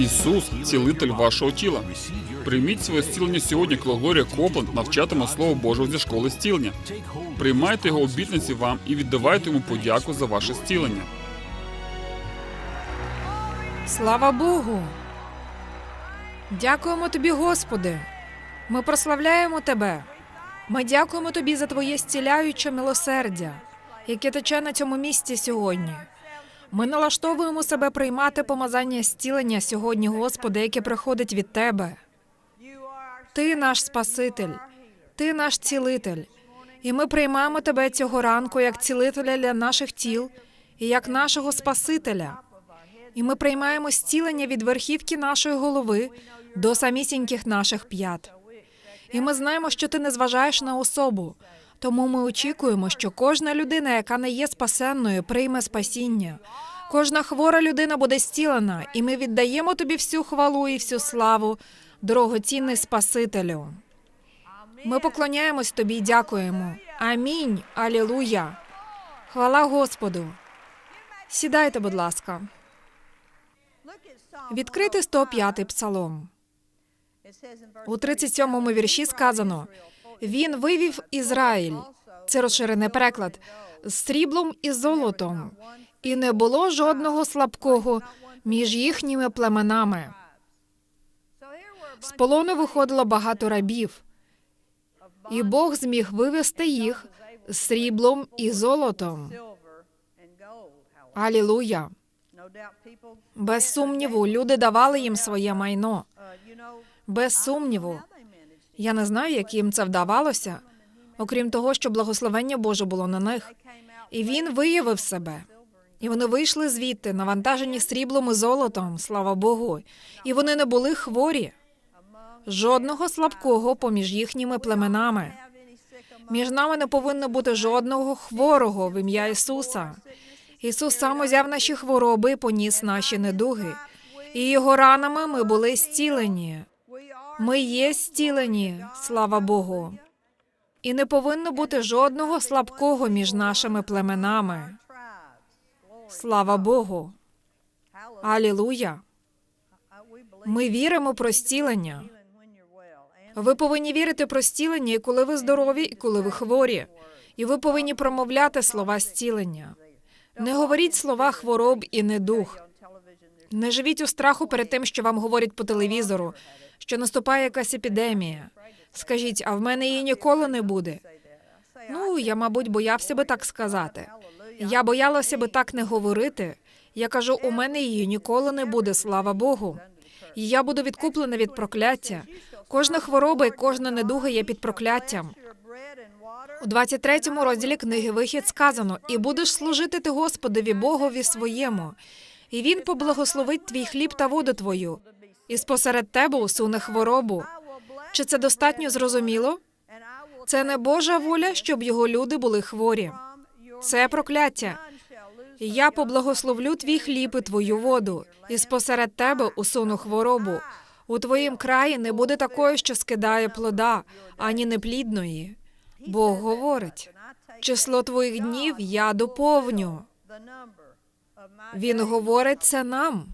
Ісус цілитель вашого тіла. Прийміть своє зцілення сьогодні, коли Глорія Копленд навчатиме Слово Божого зі школи зцілення. Приймайте його обітниці вам і віддавайте йому подяку за ваше зцілення. Слава Богу! Дякуємо тобі, Господи. Ми прославляємо Тебе. Ми дякуємо Тобі за Твоє зціляюче милосердя, яке тече на цьому місці сьогодні. Ми налаштовуємо себе приймати помазання зцілення сьогодні, Господи, яке приходить від Тебе. Ти наш Спаситель, Ти наш цілитель. І ми приймаємо Тебе цього ранку як цілителя для наших тіл і як нашого Спасителя. І ми приймаємо зцілення від верхівки нашої голови до самісіньких наших п'ят. І ми знаємо, що ти не зважаєш на особу. Тому ми очікуємо, що кожна людина, яка не є спасенною, прийме спасіння. Кожна хвора людина буде зцілена, і ми віддаємо тобі всю хвалу і всю славу, дорогоцінний Спасителю. Ми поклоняємось тобі і дякуємо. Амінь. Алілуя. Хвала Господу. Сідайте, будь ласка. Відкрити 105-й псалом. У 37-му вірші сказано: Він вивів Ізраїль. Це розширений переклад з сріблом і золотом, і не було жодного слабкого між їхніми племенами. З полону виходило багато рабів, і Бог зміг вивести їх з сріблом і золотом. Алілуя! Без сумніву, люди давали їм своє майно. Без сумніву. Я не знаю, як їм це вдавалося, окрім того, що благословення Боже було на них. І він виявив себе. І вони вийшли звідти, навантажені сріблом і золотом, слава Богу. І вони не були хворі. Жодного слабкого поміж їхніми племенами. Між нами не повинно бути жодного хворого в ім'я Ісуса. Ісус сам узяв наші хвороби поніс наші недуги. І його ранами ми були зцілені. Ми є зцілені, слава Богу. І не повинно бути жодного слабкого між нашими племенами. Слава Богу. Алілуя. Ми віримо про зцілення. Ви повинні вірити про зцілення, і коли ви здорові, і коли ви хворі. І ви повинні промовляти слова зцілення. Не говоріть слова хвороб і недух. Не живіть у страху перед тим, що вам говорять по телевізору, що наступає якась епідемія. Скажіть, а в мене її ніколи не буде. Ну, я, мабуть, боявся би так сказати. Я боялася би так не говорити. Я кажу, у мене її ніколи не буде, слава Богу. І я буду відкуплена від прокляття. Кожна хвороба і кожна недуга є під прокляттям. У 23-му розділі книги Вихід сказано: і будеш служити ти Господові Богові своєму, і він поблагословить твій хліб та воду твою, і спосеред тебе усуне хворобу. Чи це достатньо зрозуміло? Це не Божа воля, щоб його люди були хворі. Це прокляття. Я поблагословлю твій хліб і твою воду, і спосеред тебе усуну хворобу. У твоїм краї не буде такої, що скидає плода, ані неплідної. Бог говорить: число твоїх днів я доповню. Він говорить це нам.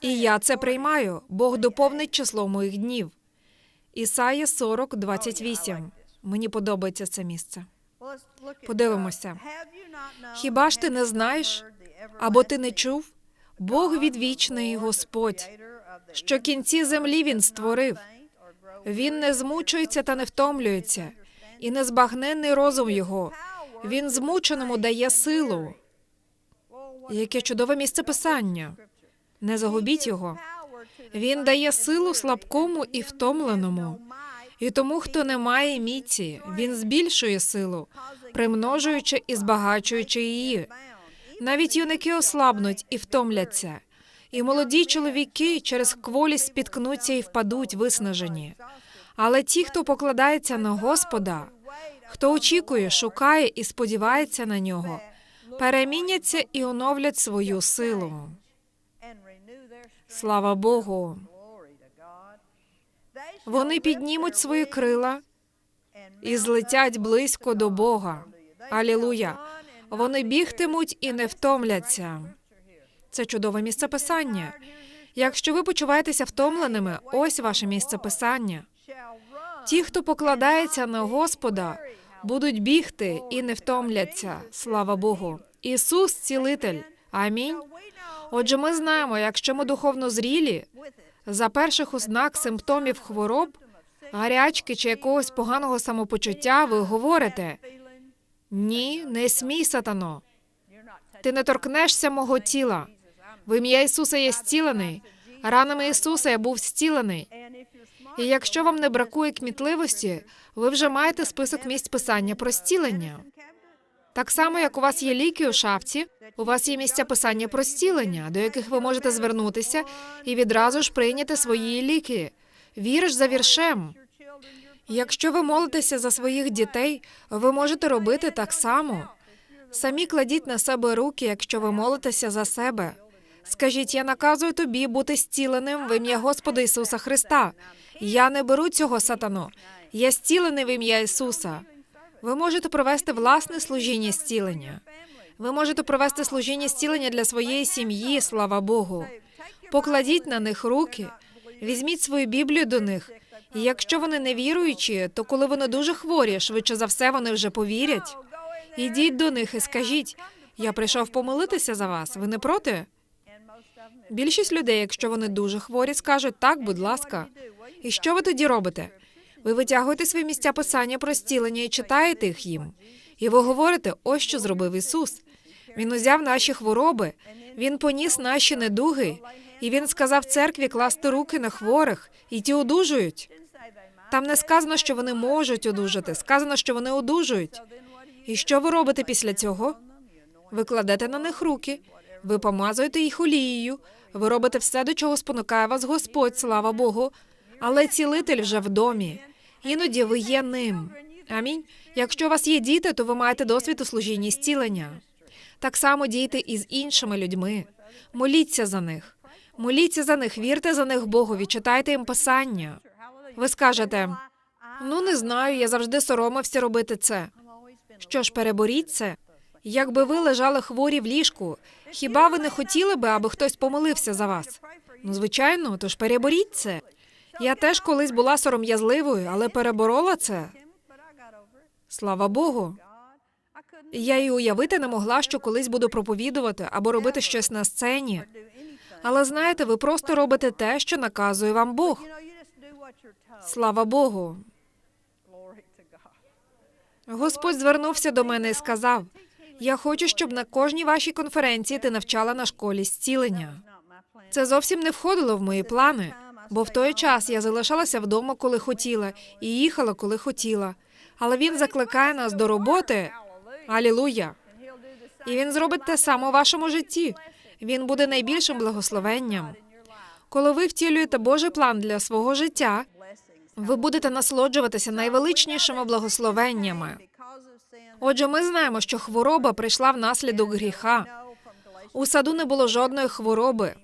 І я це приймаю. Бог доповнить число моїх днів. Ісая 40, 28. Мені подобається це місце. Подивимося. Хіба ж ти не знаєш або ти не чув? Бог відвічний Господь, що кінці землі він створив. Він не змучується та не втомлюється, і незбагненний розум його. Він змученому дає силу. Яке чудове місце писання. Не загубіть його. Він дає силу слабкому і втомленому. І тому, хто не має міці, він збільшує силу, примножуючи і збагачуючи її. Навіть юнаки ослабнуть і втомляться, і молоді чоловіки через кволість спіткнуться і впадуть виснажені. Але ті, хто покладається на Господа, хто очікує, шукає і сподівається на нього, переміняться і оновлять свою силу. Слава Богу. Вони піднімуть свої крила і злетять близько до Бога. Алілуя. Вони бігтимуть і не втомляться. Це чудове місце писання. Якщо ви почуваєтеся втомленими, ось ваше місце писання. Ті, хто покладається на Господа, будуть бігти і не втомляться. Слава Богу. Ісус цілитель. Амінь. Отже, ми знаємо, якщо ми духовно зрілі, за перших ознак симптомів хвороб, гарячки чи якогось поганого самопочуття, ви говорите: ні, не смій, сатано. Ти не торкнешся мого тіла. В ім'я Ісуса я зцілений. Ранами Ісуса я був зцілений. І якщо вам не бракує кмітливості, ви вже маєте список місць писання про зцілення. Так само, як у вас є ліки у шафці, у вас є місця писання про зцілення, до яких ви можете звернутися і відразу ж прийняти свої ліки. Віриш за віршем. Якщо ви молитеся за своїх дітей, ви можете робити так само. Самі кладіть на себе руки, якщо ви молитеся за себе. Скажіть, я наказую тобі бути зціленим в ім'я Господа Ісуса Христа. Я не беру цього сатану. Я зцілений в ім'я Ісуса. Ви можете провести власне служіння зцілення. Ви можете провести служіння зцілення для своєї сім'ї, слава Богу. Покладіть на них руки, візьміть свою Біблію до них. І якщо вони не віруючі, то коли вони дуже хворі, швидше за все вони вже повірять. Ідіть до них і скажіть: я прийшов помолитися за вас. Ви не проти? Більшість людей, якщо вони дуже хворі, скажуть так, будь ласка. І що ви тоді робите? Ви витягуєте свої місця писання про зцілення і читаєте їх їм. І ви говорите, ось що зробив Ісус. Він узяв наші хвороби, Він поніс наші недуги, і Він сказав церкві класти руки на хворих, і ті одужують. Там не сказано, що вони можуть одужати, сказано, що вони одужують. І що ви робите після цього? Ви кладете на них руки, ви помазуєте їх олією, ви робите все, до чого спонукає вас Господь, слава Богу. Але цілитель вже в домі. Іноді ви є ним. Амінь. Якщо у вас є діти, то ви маєте досвід у служінні зцілення. Так само дійте і з іншими людьми. Моліться за них. Моліться за них, вірте за них Богові, читайте їм писання. Ви скажете: ну не знаю, я завжди соромився робити це. Що ж, переборіть це. Якби ви лежали хворі в ліжку, хіба ви не хотіли би, аби хтось помолився за вас? Ну, звичайно, тож переборіть це. Я теж колись була сором'язливою, але переборола це. Слава Богу. Я й уявити не могла, що колись буду проповідувати або робити щось на сцені. Але знаєте, ви просто робите те, що наказує вам Бог. Слава Богу. Господь звернувся до мене і сказав: Я хочу, щоб на кожній вашій конференції ти навчала на школі зцілення. Це зовсім не входило в мої плани, бо в той час я залишалася вдома, коли хотіла, і їхала, коли хотіла. Але він закликає нас до роботи. Алілуя! І він зробить те саме у вашому житті. Він буде найбільшим благословенням. Коли ви втілюєте Божий план для свого життя, ви будете насолоджуватися найвеличнішими благословеннями. Отже, ми знаємо, що хвороба прийшла внаслідок гріха. У саду не було жодної хвороби.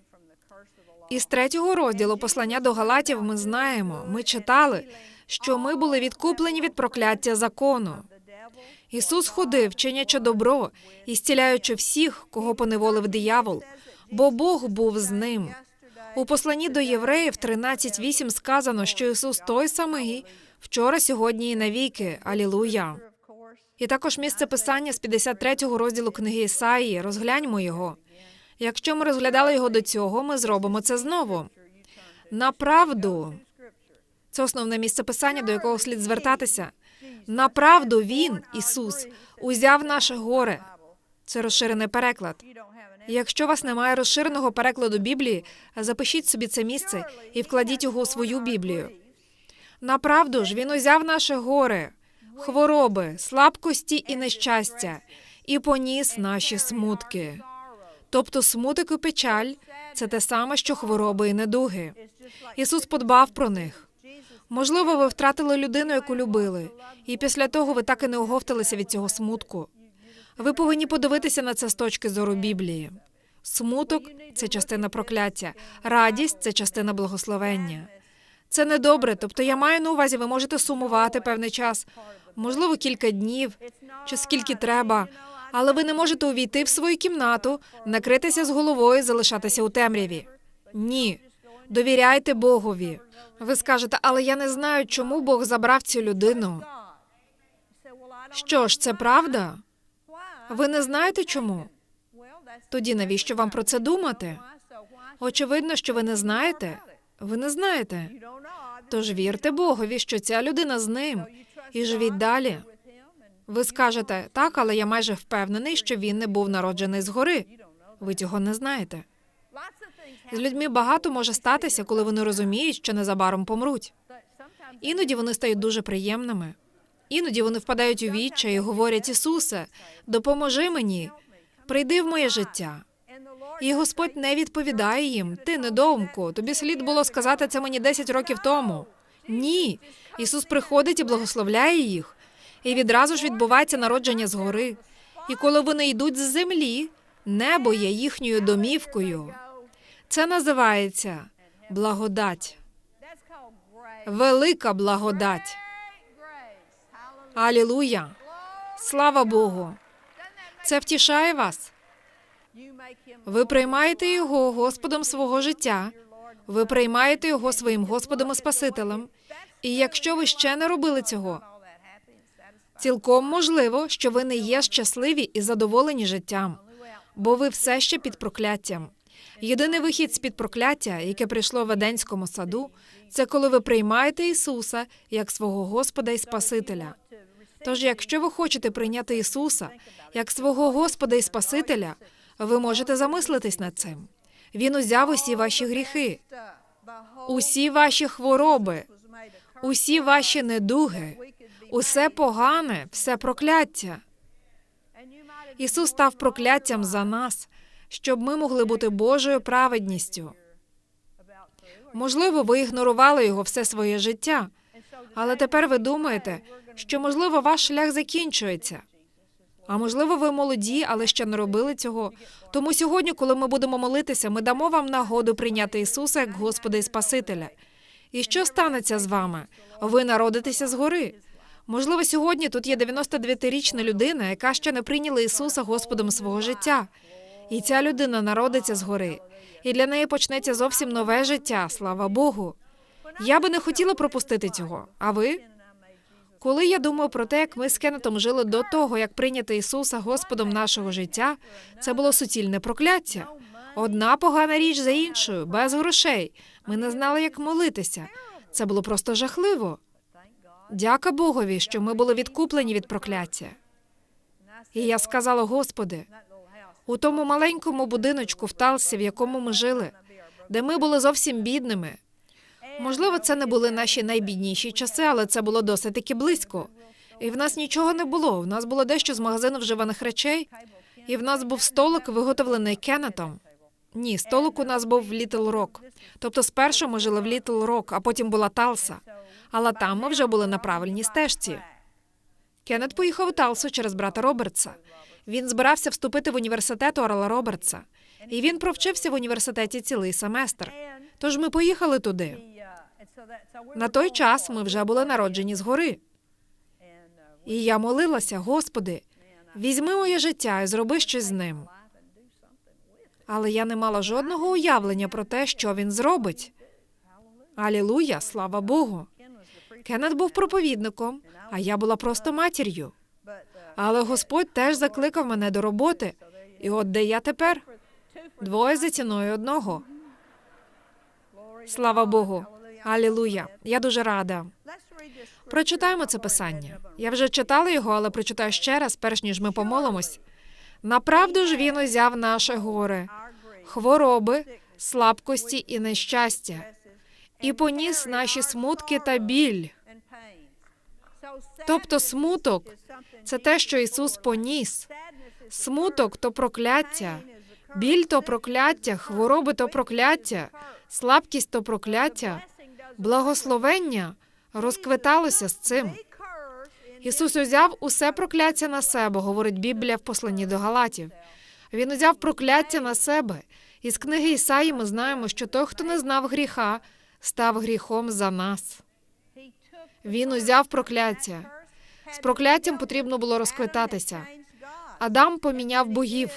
Із третього розділу послання до Галатів ми знаємо, ми читали, що ми були відкуплені від прокляття закону. Ісус ходив, чинячи добро і зціляючи всіх, кого поневолив диявол, бо Бог був з ним. У посланні до євреїв 13.8 сказано, що Ісус той самий вчора, сьогодні і навіки. Алілуя. І також місце писання з 53-го розділу книги Ісаїї. Розгляньмо його. Якщо ми розглядали його до цього, ми зробимо це знову. Направду, це основне місце писання, до якого слід звертатися. Направду він, Ісус, узяв наше горе. Це розширений переклад. Якщо у вас немає розширеного перекладу Біблії, запишіть собі це місце і вкладіть його у свою Біблію. Направду ж він узяв наше горе, хвороби, слабкості і нещастя, і поніс наші смутки. Тобто смуток і печаль це те саме, що хвороби і недуги. Ісус подбав про них. Можливо, ви втратили людину, яку любили, і після того ви так і не оговталися від цього смутку. Ви повинні подивитися на це з точки зору Біблії. Смуток це частина прокляття, радість це частина благословення. Це недобре. Тобто, я маю на увазі, ви можете сумувати певний час, можливо, кілька днів чи скільки треба. Але ви не можете увійти в свою кімнату, накритися з головою, залишатися у темряві. Ні. Довіряйте Богові. Ви скажете, але я не знаю, чому Бог забрав цю людину. Що ж, це правда? Ви не знаєте чому? Тоді навіщо вам про це думати? Очевидно, що ви не знаєте. Ви не знаєте. Тож вірте Богові, що ця людина з ним, і живіть далі. Ви скажете, так, але я майже впевнений, що він не був народжений згори. Ви цього не знаєте. З людьми багато може статися, коли вони розуміють, що незабаром помруть. Іноді вони стають дуже приємними. Іноді вони впадають у відчай і говорять: Ісусе, допоможи мені, прийди в моє життя. І Господь не відповідає їм. Ти недоумку. Тобі слід було сказати це мені 10 років тому. Ні. Ісус приходить і благословляє їх. І відразу ж відбувається народження згори. І коли вони йдуть з землі, небо є їхньою домівкою. Це називається благодать. Велика благодать. Алілуя! Слава Богу! Це втішає вас. Ви приймаєте його Господом свого життя. Ви приймаєте його своїм Господом і Спасителем. І якщо ви ще не робили цього, цілком можливо, що ви не є щасливі і задоволені життям, бо ви все ще під прокляттям. Єдиний вихід з під прокляття, яке прийшло в Еденському саду, це коли ви приймаєте Ісуса як свого Господа і Спасителя. Тож, якщо ви хочете прийняти Ісуса як свого Господа і Спасителя, ви можете замислитись над цим. Він узяв усі ваші гріхи, усі ваші хвороби, усі ваші недуги, усе погане, все прокляття. Ісус став прокляттям за нас, щоб ми могли бути Божою праведністю. Можливо, ви ігнорували його все своє життя, але тепер ви думаєте, що можливо ваш шлях закінчується. А можливо, ви молоді, але ще не робили цього. Тому сьогодні, коли ми будемо молитися, ми дамо вам нагоду прийняти Ісуса як Господа і Спасителя. І що станеться з вами? Ви народитеся згори. Можливо, сьогодні тут є 99-річна людина, яка ще не прийняла Ісуса Господом свого життя. І ця людина народиться згори. І для неї почнеться зовсім нове життя, слава Богу. Я би не хотіла пропустити цього. А ви? Коли я думаю про те, як ми з Кеннетом жили до того, як прийняти Ісуса Господом нашого життя, це було суцільне прокляття. Одна погана річ за іншою, без грошей. Ми не знали, як молитися. Це було просто жахливо. Дяка Богові, що ми були відкуплені від прокляття. І я сказала, Господи, у тому маленькому будиночку в Талсі, в якому ми жили, де ми були зовсім бідними. Можливо, це не були наші найбідніші часи, але це було досить таки близько. І в нас нічого не було. В нас було дещо з магазину вживаних речей, і в нас був столик, виготовлений Кеннетом. Ні, столик у нас був в Літл Рок. Тобто спершу ми жили в Літл Рок, а потім була Талса. Але там ми вже були на правильній стежці. Кеннет поїхав у Талсу через брата Робертса. Він збирався вступити в університет Орла Робертса, і він провчився в університеті цілий семестр. Тож ми поїхали туди. На той час ми вже були народжені згори. І я молилася, Господи, візьми моє життя і зроби щось з ним. Але я не мала жодного уявлення про те, що він зробить. Алілуя, слава Богу. Кеннет був проповідником, а я була просто матір'ю. Але Господь теж закликав мене до роботи. І от де я тепер? Двоє за ціною одного. Слава Богу. Алілуя. Я дуже рада. Прочитаємо це писання. Я вже читала його, але прочитаю ще раз, перш ніж ми помолимось. Направду ж він узяв наше горе, хвороби, слабкості і нещастя, і поніс наші смутки та біль. Тобто смуток це те, що Ісус поніс. Смуток то прокляття, біль то прокляття, хвороби то прокляття, слабкість то прокляття, благословення розквиталося з цим. Ісус узяв усе прокляття на себе, говорить Біблія в посланні до Галатів. Він узяв прокляття на себе. Із книги Ісаї ми знаємо, що той, хто не знав гріха, став гріхом за нас. Він узяв прокляття. З прокляттям потрібно було розквитатися. Адам поміняв богів.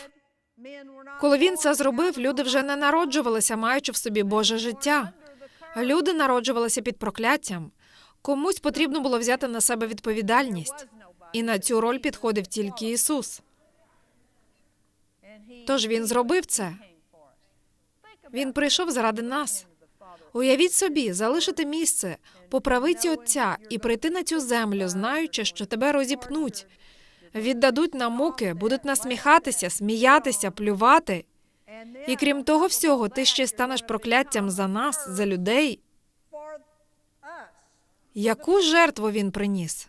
Коли він це зробив, люди вже не народжувалися, маючи в собі Боже життя. Люди народжувалися під прокляттям. Комусь потрібно було взяти на себе відповідальність, і на цю роль підходив тільки Ісус. Тож він зробив це. Він прийшов заради нас. Уявіть собі, залишити місце по Отця і прийти на цю землю, знаючи, що тебе розіпнуть, віддадуть на муки, будуть насміхатися, сміятися, плювати. І крім того всього, ти ще станеш прокляттям за нас, за людей. Яку жертву він приніс?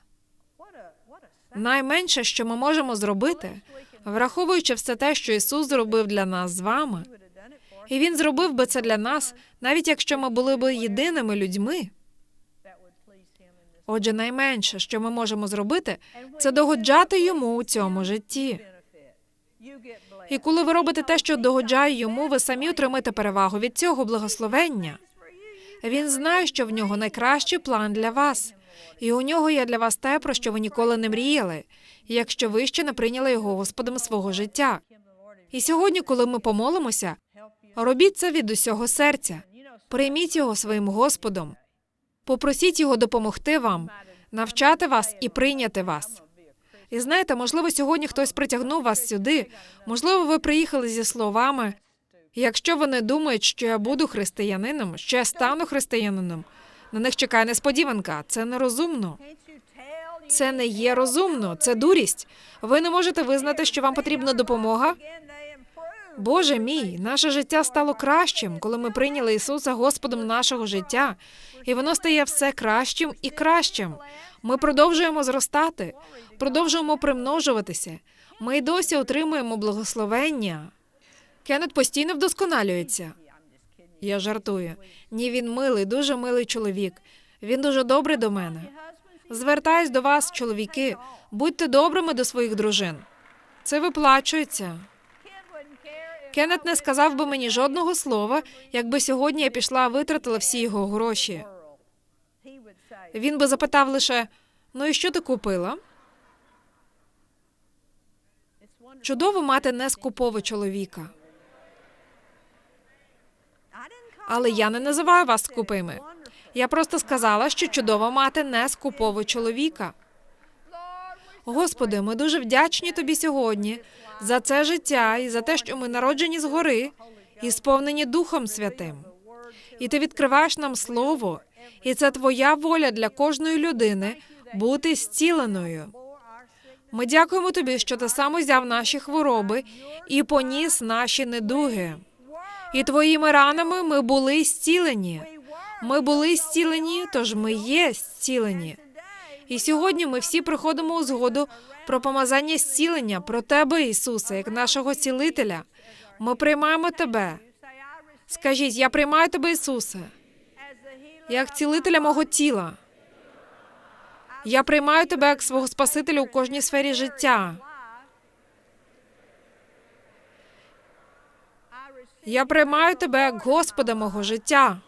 Найменше, що ми можемо зробити, враховуючи все те, що Ісус зробив для нас з вами, і Він зробив би це для нас, навіть якщо ми були б єдиними людьми. Отже, найменше, що ми можемо зробити, це догоджати йому у цьому житті. І коли ви робите те, що догоджає йому, ви самі отримаєте перевагу від цього благословення. Він знає, що в нього найкращий план для вас, і у нього є для вас те, про що ви ніколи не мріяли, якщо ви ще не прийняли його Господом свого життя. І сьогодні, коли ми помолимося, робіть це від усього серця. Прийміть його своїм Господом. Попросіть його допомогти вам, навчати вас і прийняти вас. І знаєте, можливо, сьогодні хтось притягнув вас сюди. Можливо, ви приїхали зі словами. Якщо вони думають, що я буду християнином, що я стану християнином, на них чекає несподіванка. Це нерозумно. Це не є розумно, це дурість. Ви не можете визнати, що вам потрібна допомога. Боже мій, наше життя стало кращим, коли ми прийняли Ісуса Господом нашого життя, і воно стає все кращим і кращим. Ми продовжуємо зростати, продовжуємо примножуватися. Ми й досі отримуємо благословення. Кеннет постійно вдосконалюється. Я жартую. Ні, він милий, дуже милий чоловік. Він дуже добрий до мене. Звертаюсь до вас, чоловіки, будьте добрими до своїх дружин. Це виплачується. Кеннет не сказав би мені жодного слова, якби сьогодні я пішла витратила всі його гроші. Він би запитав лише: ну і що ти купила? Чудово мати нескупового чоловіка. Але я не називаю вас скупими. Я просто сказала, що чудово мати нескупового чоловіка. Господи, ми дуже вдячні тобі сьогодні за це життя і за те, що ми народжені згори і сповнені Духом Святим. І ти відкриваєш нам слово, і це твоя воля для кожної людини бути зціленою. Ми дякуємо тобі, що ти сам узяв наші хвороби і поніс наші недуги. І твоїми ранами ми були зцілені. Ми були зцілені, тож ми є зцілені. І сьогодні ми всі приходимо у згоду про помазання зцілення, про тебе, Ісусе, як нашого цілителя. Ми приймаємо тебе. Скажіть, я приймаю тебе, Ісусе, як цілителя мого тіла. Я приймаю тебе як свого Спасителя у кожній сфері життя. Я приймаю тебе як Господа мого життя.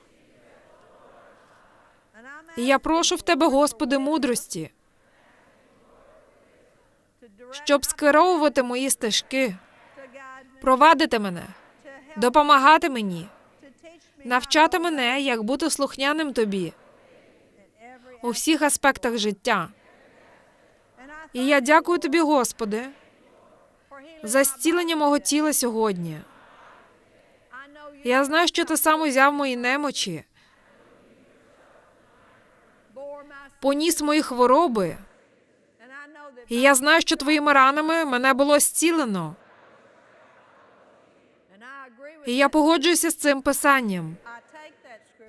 І я прошу в тебе, Господи, мудрості, щоб скеровувати мої стежки, провадити мене, допомагати мені, навчати мене, як бути слухняним тобі у всіх аспектах життя. І я дякую тобі, Господи, за зцілення мого тіла сьогодні. Я знаю, що ти сам узяв мої немочі, поніс мої хвороби. І я знаю, що твоїми ранами мене було зцілено. І я погоджуюся з цим писанням.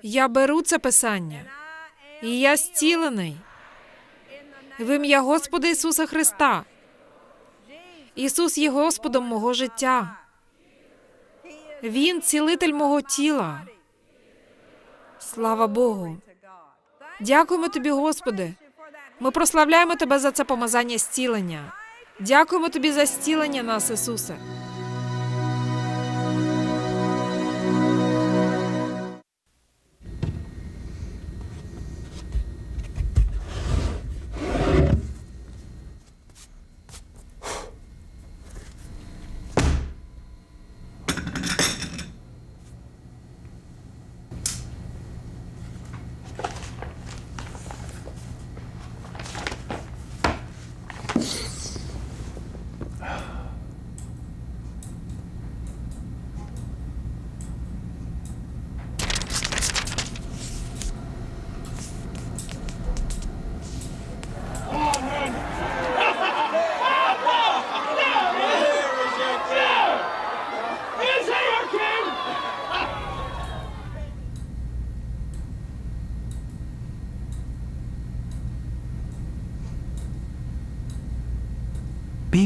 Я беру це писання, і я зцілений. В ім'я Господа Ісуса Христа. Ісус є Господом мого життя. Він цілитель мого тіла. Слава Богу. Дякуємо тобі, Господи. Ми прославляємо тебе за це помазання зцілення. Дякуємо тобі за зцілення нас, Ісусе.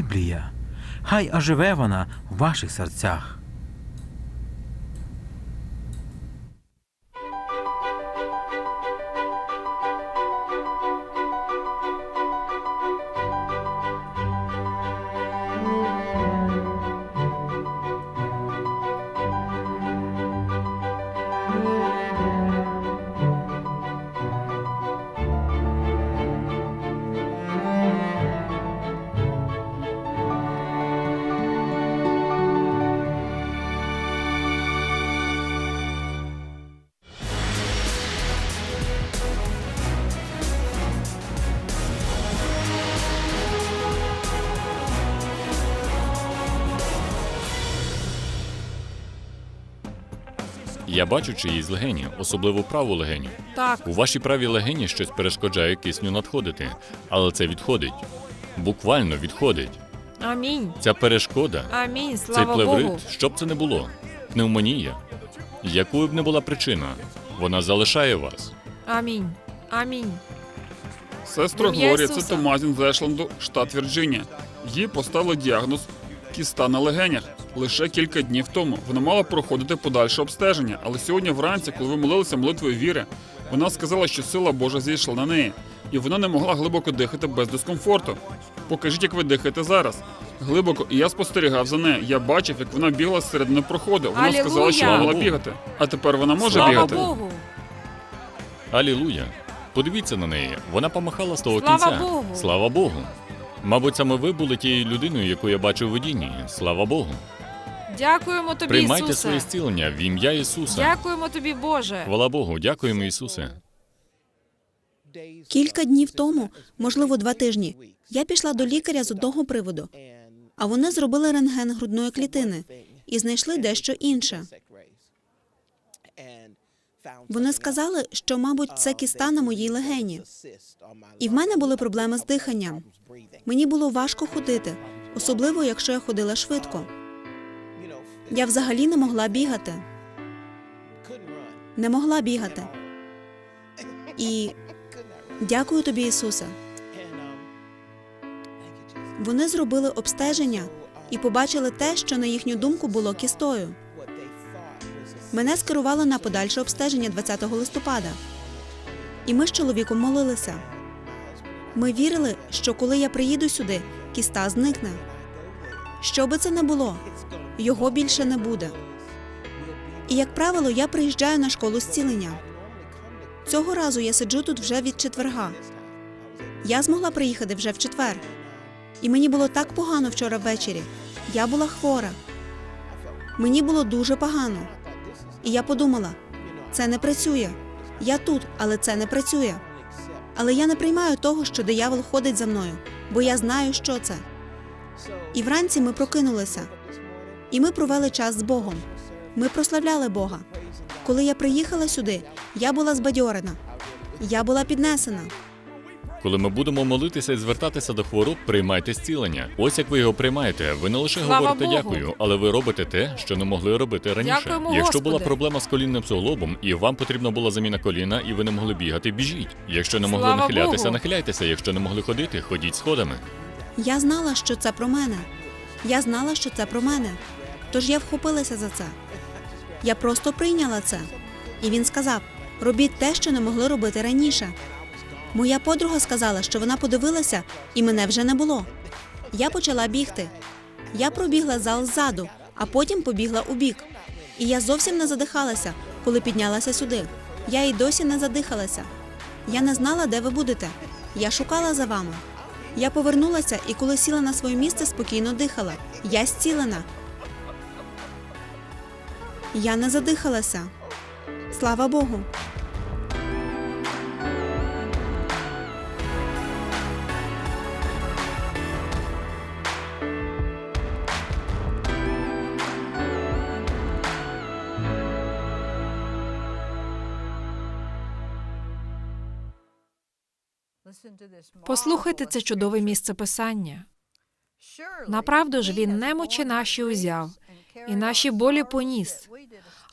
Біблія. Хай оживе вона в ваших серцях. Я бачу чиїсь легені, особливо праву легеню. Так, У вашій правій легені щось перешкоджає кисню надходити, але це відходить. Буквально відходить. амінь. Ця перешкода, Амінь. цей плеврит, Богу. що б це не було, пневмонія. Якою б не була причина, вона залишає вас. Амінь. Амінь. Сестра ім'я Глорія, це Ісуса. Томазін з Ешленду, штат Вірджинія. Їй поставили діагноз кіста на легенях. Лише кілька днів тому вона мала проходити подальше обстеження, але сьогодні вранці, коли ви молилися молитвою віри, вона сказала, що сила Божа зійшла на неї, і вона не могла глибоко дихати без дискомфорту. Покажіть, як ви дихаєте зараз. Глибоко, і я спостерігав за нею. Я бачив, як вона бігла з середини проходу. Вона Алілуя! сказала, що могла Слава бігати. А тепер вона може Слава бігати. Богу. Алілуя. Подивіться на неї. Вона помахала з того Слава кінця. Богу. Слава Богу. Мабуть, саме ви були тією людиною, яку я бачив у видінні. Слава Богу. Дякуємо тобі, Приймайте Ісусе. своє зцілення в ім'я Ісуса. Дякуємо тобі, Боже. Хвала Богу, дякуємо Ісусе. Кілька днів тому, можливо, два тижні, я пішла до лікаря з одного приводу, а вони зробили рентген грудної клітини і знайшли дещо інше. Вони сказали, що, мабуть, це кіста на моїй легені. І в мене були проблеми з диханням. Мені було важко ходити, особливо якщо я ходила швидко. Я взагалі не могла бігати. Не могла бігати. І дякую тобі, Ісусе. Вони зробили обстеження і побачили те, що на їхню думку було кістою. Мене скерували на подальше обстеження 20 листопада. І ми з чоловіком молилися. Ми вірили, що коли я приїду сюди, кіста зникне. Що би це не було, його більше не буде. І, як правило, я приїжджаю на школу зцілення. Цього разу я сиджу тут вже від четверга. Я змогла приїхати вже в четвер. І мені було так погано вчора ввечері. Я була хвора. Мені було дуже погано. І я подумала: це не працює. Я тут, але це не працює. Але я не приймаю того, що диявол ходить за мною, бо я знаю, що це. І вранці ми прокинулися. І ми провели час з Богом. Ми прославляли Бога. Коли я приїхала сюди, я була збадьорена. Я була піднесена. Коли ми будемо молитися і звертатися до хвороб, приймайте зцілення. Ось як ви його приймаєте. Ви не лише Слава говорите Богу. дякую, але ви робите те, що не могли робити раніше. Дякуємо, Якщо була Господи. проблема з колінним суглобом, і вам потрібна була заміна коліна, і ви не могли бігати, біжіть. Якщо не могли Слава нахилятися, Богу. нахиляйтеся. Якщо не могли ходити, ходіть сходами. Я знала, що це про мене. Я знала, що це про мене. Тож я вхопилася за це. Я просто прийняла це. І він сказав: робіть те, що не могли робити раніше. Моя подруга сказала, що вона подивилася, і мене вже не було. Я почала бігти. Я пробігла зал ззаду, а потім побігла у бік. І я зовсім не задихалася, коли піднялася сюди. Я й досі не задихалася. Я не знала, де ви будете. Я шукала за вами. Я повернулася і коли сіла на своє місце, спокійно дихала. Я зцілена. Я не задихалася. Слава Богу. Послухайте це чудове місце писання. Направду ж він немочі наші узяв, і наші болі поніс.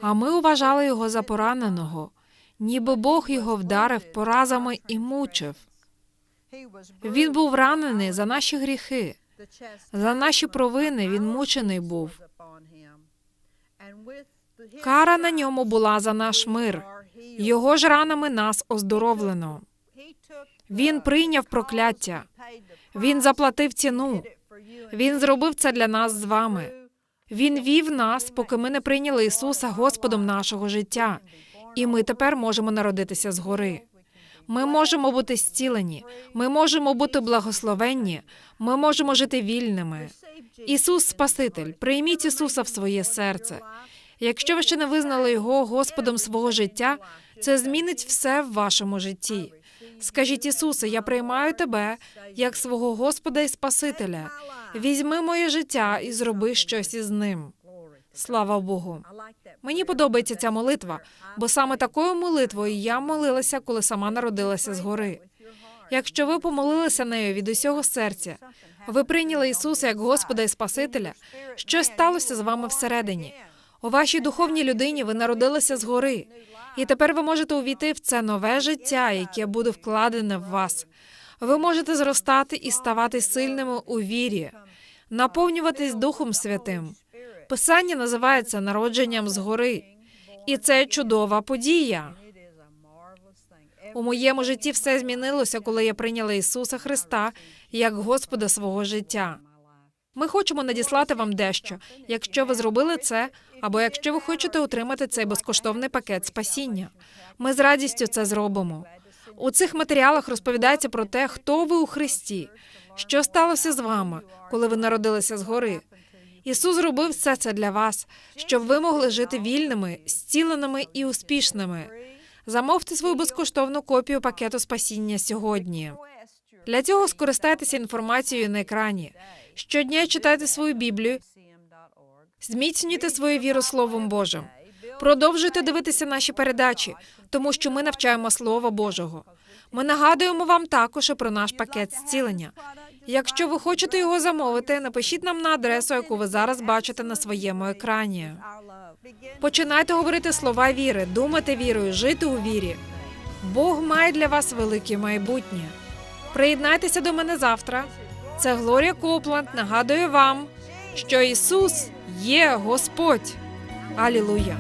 А ми вважали його за пораненого, ніби Бог його вдарив поразами і мучив. Він був ранений за наші гріхи, За наші провини він мучений був. Кара на ньому була за наш мир. Його ж ранами нас оздоровлено. Він прийняв прокляття. Він заплатив ціну. Він зробив це для нас з вами. Він вів нас, поки ми не прийняли Ісуса Господом нашого життя, і ми тепер можемо народитися згори. Ми можемо бути зцілені, ми можемо бути благословенні, ми можемо жити вільними. Ісус Спаситель, прийміть Ісуса в своє серце. Якщо ви ще не визнали Його Господом свого життя, це змінить все в вашому житті. Скажіть Ісусе, я приймаю тебе як свого Господа і Спасителя. Візьми моє життя і зроби щось із ним. Слава Богу. Мені подобається ця молитва, бо саме такою молитвою я молилася, коли сама народилася згори. Якщо ви помолилися нею від усього серця, ви прийняли Ісуса як Господа і Спасителя, щось сталося з вами всередині. У вашій духовній людині ви народилися згори, і тепер ви можете увійти в це нове життя, яке буде вкладене в вас. Ви можете зростати і ставати сильними у вірі, наповнюватись Духом Святим. Писання називається народженням згори, і це чудова подія. У моєму житті все змінилося, коли я прийняла Ісуса Христа як Господа свого життя. Ми хочемо надіслати вам дещо, якщо ви зробили це, або якщо ви хочете отримати цей безкоштовний пакет спасіння. Ми з радістю це зробимо. У цих матеріалах розповідається про те, хто ви у Христі, що сталося з вами, коли ви народилися згори. Ісус зробив все це для вас, щоб ви могли жити вільними, зціленими і успішними. Замовте свою безкоштовну копію пакету спасіння сьогодні. Для цього скористайтеся інформацією на екрані. Щодня читайте свою Біблію, зміцнюйте свою віру Словом Божим. Продовжуйте дивитися наші передачі, тому що ми навчаємо Слова Божого. Ми нагадуємо вам також і про наш пакет зцілення. Якщо ви хочете його замовити, напишіть нам на адресу, яку ви зараз бачите на своєму екрані. Починайте говорити слова віри, думати вірою, жити у вірі. Бог має для вас велике майбутнє. Приєднайтеся до мене завтра. Це Глорія Копланд нагадує вам, що Ісус є Господь. Алілуя!